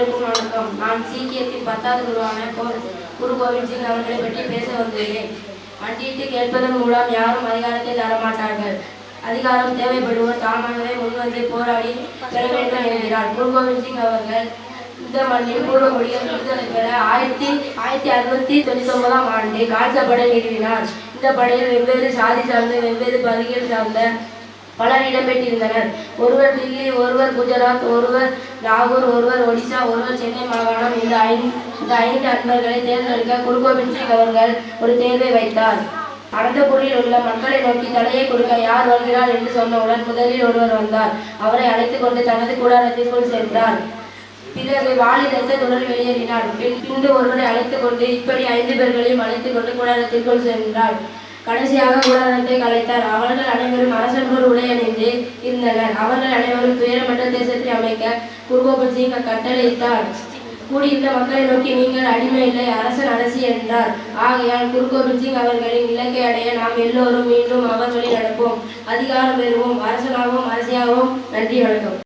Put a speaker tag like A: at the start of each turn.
A: அனைவருக்கும் வணக்கம் நான் சீக்கியத்தின் பத்தாவது குருவான குரு கோவிந்த் சிங் அவர்களை பற்றி பேச வந்துள்ளேன். மண்டியிட்டு கேட்பதன் மூலம் யாரும் அதிகாரத்தை தரமாட்டார்கள். அதிகாரம் தேவைப்படுவோர் தாமாகவே முன்வந்து போராடி பெற வேண்டும் என்கிறார். குரு கோவிந்த் சிங் அவர்கள் இந்த மண்ணில் பூர்வமொழியில் விடுதலை பெற ஆயிரத்தி ஆயிரத்தி அறுநூத்தி தொண்ணூத்தி ஒன்பதாம் ஆண்டு காட்சப்படை நிறுவினார் இந்த படையில் வெவ்வேறு சாதி சார்ந்த வெவ்வேறு பகுதிகள் சார்ந்த பலர் இடம்பெற்றிருந்தனர். ஒருவர் தில்லி ஒருவர் குஜராத் ஒருவர் லாகூர் ஒருவர் ஒடிசா ஒருவர் சென்னை மாகாணம் இந்த ஐந்து இந்த ஐந்து அன்பர்களை தேர்ந்தெடுக்க குரு கோபிந்த் சிங் அவர்கள் ஒரு தேர்வை வைத்தார். அனந்தபுரியில் உள்ள மக்களை நோக்கி தலையை கொடுக்க யார் வருகிறார் என்று சொன்னவுடன் முதலில் ஒருவர் வந்தார். அவரை அழைத்துக் கொண்டு தனது கூடாரத்திற்குள் சென்றார். பிறகு வாலி ரத்தத்துடன் வெளியேறினார். பின் பின்பு ஒருவரை அழைத்துக் கொண்டு இப்படி ஐந்து பேர்களையும் அழைத்துக் கொண்டு கூடாரத்திற்குள் சென்றார். கடைசியாக கூடாரத்தை கலைத்தார். அவர்கள் அனைவரும் அரசன் அவர்கள் அனைவரும் துயரமற்ற தேசத்தை அமைக்க குருகோபன் சிங் கட்டளையிட்டார். கூடியிருந்த மக்களை நோக்கி நீங்கள் அடிமை இல்லை அரசன் அரசி என்றார். ஆகையால் குருகோபிந்த் சிங் அவர்களின் இலக்கை அடைய நாம் எல்லோரும் மீண்டும் அவர் வழி நடப்போம். அதிகாரம் பெறுவோம். அரசனாகவும் அரசியாகவும் நன்றி வணக்கம்.